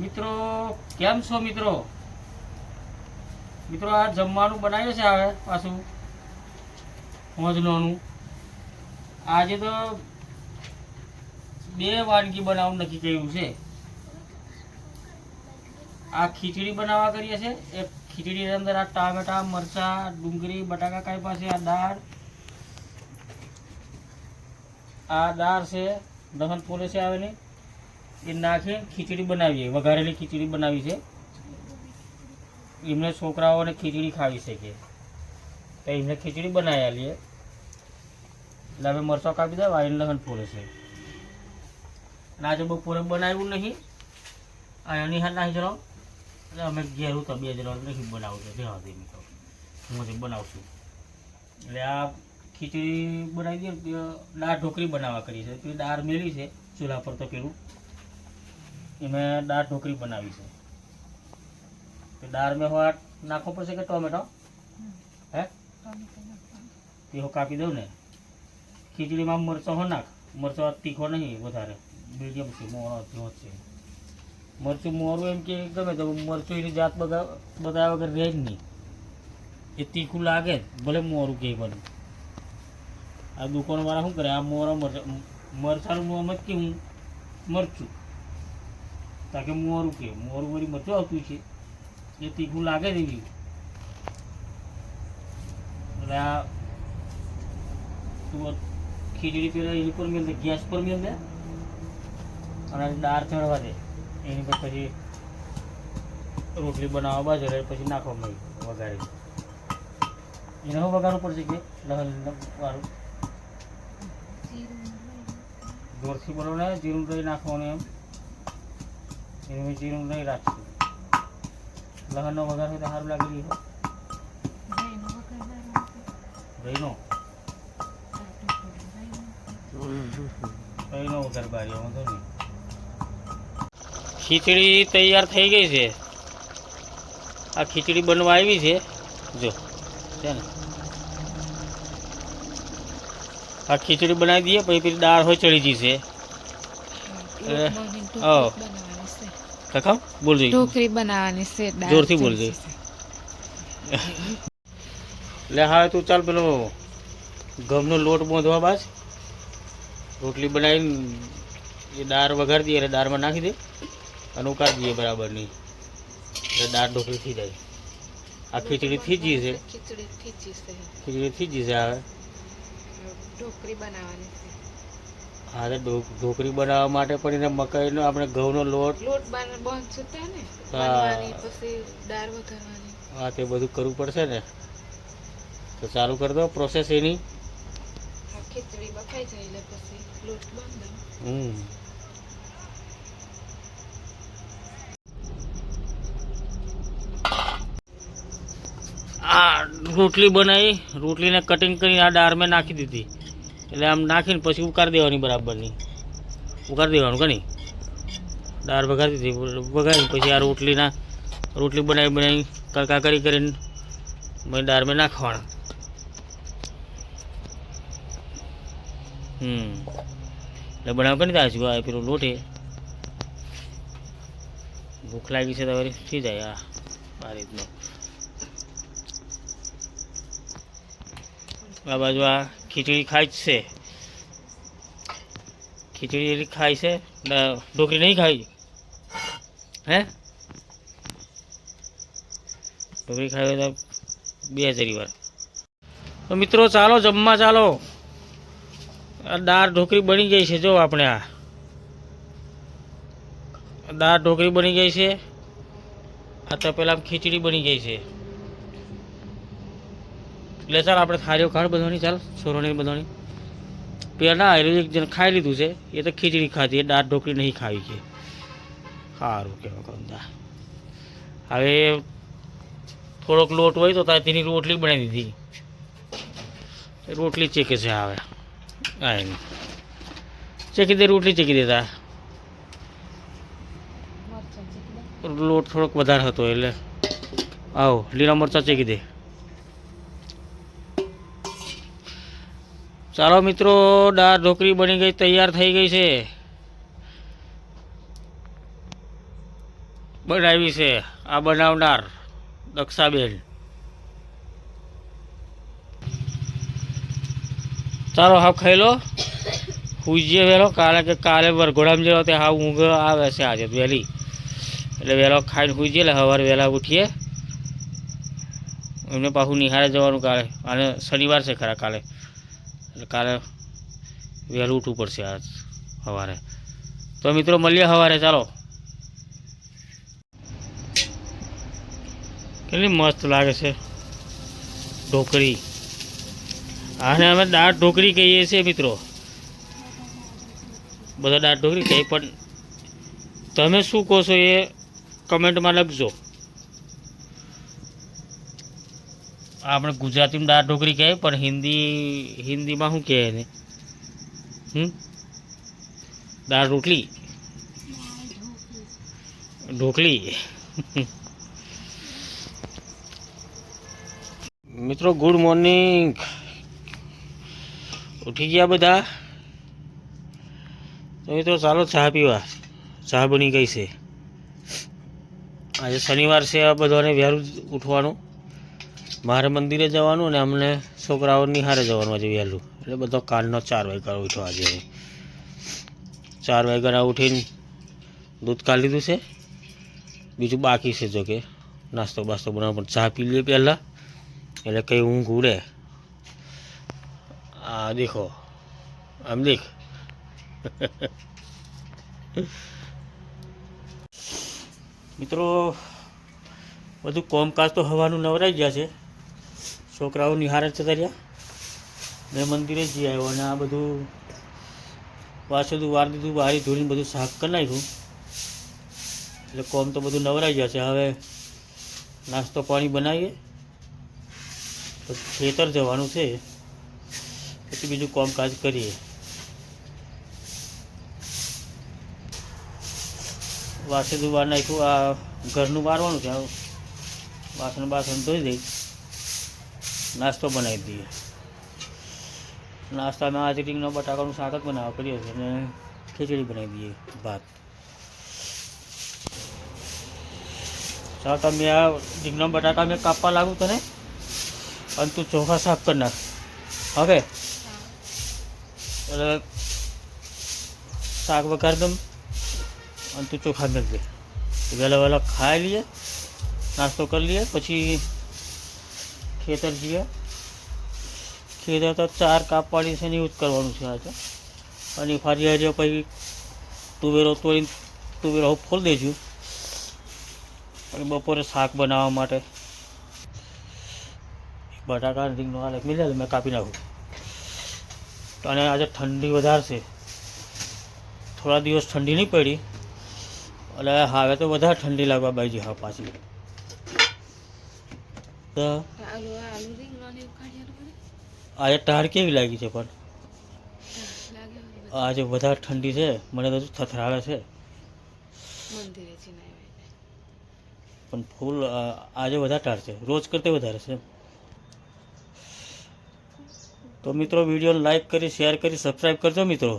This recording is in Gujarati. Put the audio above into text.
મિત્રો, કેમ છો મિત્રો? મિત્રો, આ જમવાનું બનાવ્યું છે હવે પાછું. હોજનોનું આજે તો બે વાનગી બનાવવાનું નક્કી કર્યું છે. આ ખીચડી બનાવવા કરીએ છે. એક ખીચડીની અંદર આ ટામેટા, મરચાં, ડુંગળી, બટાકા કાંઈ પાસે આ દાળ. આ દાળ છે, દહન પોલે છે આવે ને એ નાખી ખીચડી બનાવીએ. વઘારેલી ખીચડી બનાવી છે. એમને છોકરાઓને ખીચડી ખાવી શકીએ તો એમને ખીચડી બનાવી આલીએ. એટલે હવે મરચાં કાપી દે વાયન લહન પૂરે છે. અને આજે બપોરે બનાવ્યું નહીં. એની હાથ નાખી જણાવ એટલે અમે ઘેરું તો બે જણા નહીં છે. જવા દે તો. હું જે બનાવશું. એટલે આ ખીચડી બનાવી દઈએ દાળ ઢોકળી બનાવવા કરી છે. દાળ મેલી છે. ચૂલા પર તો પેલું એમાં દાળ ઢોકળી બનાવી છે. તો દાળ મેં હવે નાખવો પડશે કે ટોમેટો? હે? એવો કાપી દઉં ને. ખીચડીમાં મરચાં હો નાખ. મરચાં તીખો નહીં, વધારે. મીડિયમ છે મોરો જેવો છે. મરચું મોરું એમ કે ગમે તો મરચું એની જાત બધા બધા વગર રહે જ નહીં. એ તીખું લાગે, ભલે મોરું કે પણ. આ દુકાનવાળા શું કરે? આ મોરો મરચા મરચાનું મોં જ કે હું મરચું. તાકે મોરું કે મોરું વળી મરચું આવતું છે. એ તીખું લાગે જ એવી એટલે આ તું ખીચડી પેલા એની પર મેળ દે ગેસ પર મેળ દે અને દાળ ચડવા દે. એની પર પછી રોટલી બનાવવા બાજુ પછી નાખવા મળી વઘારે એને શું વઘારવું પડશે કે? લહન વાળું જોરથી બનાવવાના જીરું રહી નાખવાનું એમ. એનું ચીરું નહીં રાખશું. લહનનો વઘાર હોય તો સારું લાગી રહ્યું દહીંનો દહીંનો વઘાર બારી વાંધો નહીં. ખીચડી તૈયાર થઈ ગઈ છે. આ ખીચડી બનવા આવી છે. જો છે ને. આ ખીચડી બનાવી દઈએ પછી પેલી દાળ હોય ચડી જશે હા. કખાવ બોલજે ઢોકળી બનાવવાની છે જોરથી બોલજે. લે હા તું ચાલ પેલો ઘઉંનો લોટ બાંધવા બાસ રોટલી બનાવીને એ દાળ વઘારી દઈએ એટલે દાળમાં નાખી દે અને ઉકાળ દઈએ બરાબરની. એટલે દાળ ઢોકળી થઈ જાય. આ ખીચડી થી ગઈ છે. ખીચડી ખીચી છે. ખીચડી ગઈ છે હવે ઢોકળી બનાવવાની છે. હા તો ઢોકળી બનાવવા માટે પણ એને મકાઈનો આપણે ઘઉંનો લોટ લોટ બાંધશું ને? હા. પછી દાળ વઘારવાની. હા તે બધું કરવું પડશે ને. તો ચાલુ કરી દો પ્રોસેસ એની. ખીચડી બફાઈ જાય એટલે પછી લોટ બાંધવાનો હમ. આ રોટલી બનાવી રોટલીને કટિંગ કરીને આ દાળમાં નાખી દીધી. એટલે આમ નાખીને પછી ઉકાળી દેવાની બરાબરની. ઉકાળી દેવાનું કની દાળ વઘારી દીધી વઘારીને પછી આ રોટલીના, રોટલી બનાવી બનાવી કડકા કરી કરીને પછી દાળમાં નાખવાના. હમ. એટલે બનાવ કરી દા આ પેલું લોટે. ભૂખ લાગી છે તમારી થઈ જાય આ આ રીતનું. આ બાજુ આ ખીચડી ખાય છે. ખીચડી ખાય છે ઢોકળી નહીં ખાઈ હે? ઢોકળી ખાવી તો બે હજારી વાર. તો મિત્રો ચાલો, જમવા ચાલો. આ દાળ ઢોકળી બની ગઈ છે, જો આપણે આ. દાળ ઢોકળી બની ગઈ છે. આ તો પહેલાં ખીચડી બની ગઈ છે. એટલે ચાલ આપણે થાળીઓ ખાડ બધાની ચાલ છોરોની બધાની. પહેલાં એ એક જણ ખાઈ લીધું છે એ તો ખીચડી ખાધી એ દાળ ઢોકળી નહીં ખાવી છે. સારું કહેવા કંદા. હવે થોડોક લોટ હોય તો તારે તેની રોટલી બનાવી દીધી. રોટલી ચેકે છે હવે. એની ચેકી દે રોટલી ચેકી દેતા લોટ થોડોક વધારે હતો એટલે. આવો લીલા મરચાં ચેકી દે. ચાલો મિત્રો, દાળ ઢોકળી બની ગઈ, તૈયાર થઈ ગઈ છે. બનાવી છે આ બનાવનાર દક્ષાબેન. ચાલો હા ખાઈ લો. જઈએ વહેલો કાલે કે કાલે વરઘોડામાં જેલો તે હા ઊંઘ આવે છે આજે વહેલી. એટલે વહેલો ખાઈને હુઈ એટલે સવારે વહેલા ઉઠીએ. એમને પાછું નિહાળે જવાનું કાલે. અને શનિવાર છે ખરા કાલે. એટલે કાલે વહેલું ઉઠવું પડશે આજ સવારે. તો મિત્રો, મળીએ સવારે. ચાલો. કેટલી મસ્ત લાગે છે ઢોકળી. આને અમે દાળ ઢોકળી કહીએ છીએ મિત્રો. બધા દાળ ઢોકળી કહીએ પણ તમે શું કહો છો એ કમેન્ટમાં લખજો. આપણે ગુજરાતીમાં દાળ ઢોકળી કહે પણ હિન્દી, હિન્દીમાં શું કહે એને? હમ? દાળ રોટલી? ઢોકળી. મિત્રો, ગુડ મોર્નિંગ. ઉઠી ગયા બધા? તો મિત્રો, ચાલો ચા પીવા. ચા બની ગઈ છે. આજે શનિવાર છે, આ બધાને વહેલું ઉઠવાનું. મારે મંદિરે જવાનું અને અમને છોકરાઓ નિહારે જવાનું આજે વહેલું. એટલે બધો કાલનો ચાર વાગ્યા ઉઠ્યો આજે ચાર વાગ્યાના ઉઠીને દૂધ કાઢી લીધું છે. બીજું બાકી છે જો કે નાસ્તો બાસ્તો બનાવવા પણ ચા પી લઈએ પહેલાં. એટલે કંઈ ઊંઘ ઉડે. આ દેખો. આમ દેખ. મિત્રો, બધું કોમકાજ તો હવાનું નવરાઈ ગયા છે. છોકરાઓ નિહારે જતા રહ્યા. મેં મંદિરે જઈ આવ્યો અને આ બધું વાસુદું વાર દીધું વારી ધોરીને બધું શાક કરી નાખ્યું. એટલે કોમ તો બધું નવરાઈ ગયા છે. હવે નાસ્તો પાણી બનાવીએ. ખેતર જવાનું છે. પછી બીજું કામકાજ કરીએ. વાસેદું વાર નાખ્યું. આ ઘરનું વારવાનું છે. વાસણ બાસણ ધોઈ દઈ. નાસ્તો બનાવી દઈએ. નાસ્તામાં આજે રીંગનો બટાકાનું શાક જ બનાવવા કરીએ છીએ અને ખીચડી બનાવી દઈએ, ભાત. ચાલ તમે આ રીંગનો બટાકા મેં કાપવા લાગુ તને? અને તું ચોખા સાફ કરી નાખ. હવે? એટલે શાક વઘાર દમ અને તું ચોખા મેળ દે. વહેલા વહેલા ખાઈ લઈએ નાસ્તો કરી લઈએ પછી ખેતર જઈએ ખેતર તો ચાર કાપવાની છે ને એવું જ કરવાનું છે આજે. અને ફરી આજે પછી તુવેરો તોડીને તુવેરો ફોલ દેજો અને બપોરે શાક બનાવવા માટે. બટાકા રીંગનો આલેખ મિલે મેં કાપી નાખું. અને આજે ઠંડી વધારે છે. થોડા દિવસ ઠંડી નહીં પડી. એટલે હવે તો વધારે ઠંડી લાગવા બાજી હા પાછી. આજે ટાર કેવી લાગી છે પણ? આજે વધારે ઠંડી છે, મને તો થથરાવે છે. પણ ફૂલ આજે વધારે ટાર છે, રોજ કરતાં વધારે છે તો મિત્રો વીડિયો લાઈક કરી શેર કરી સબસ્ક્રાઈબ કરજો મિત્રો.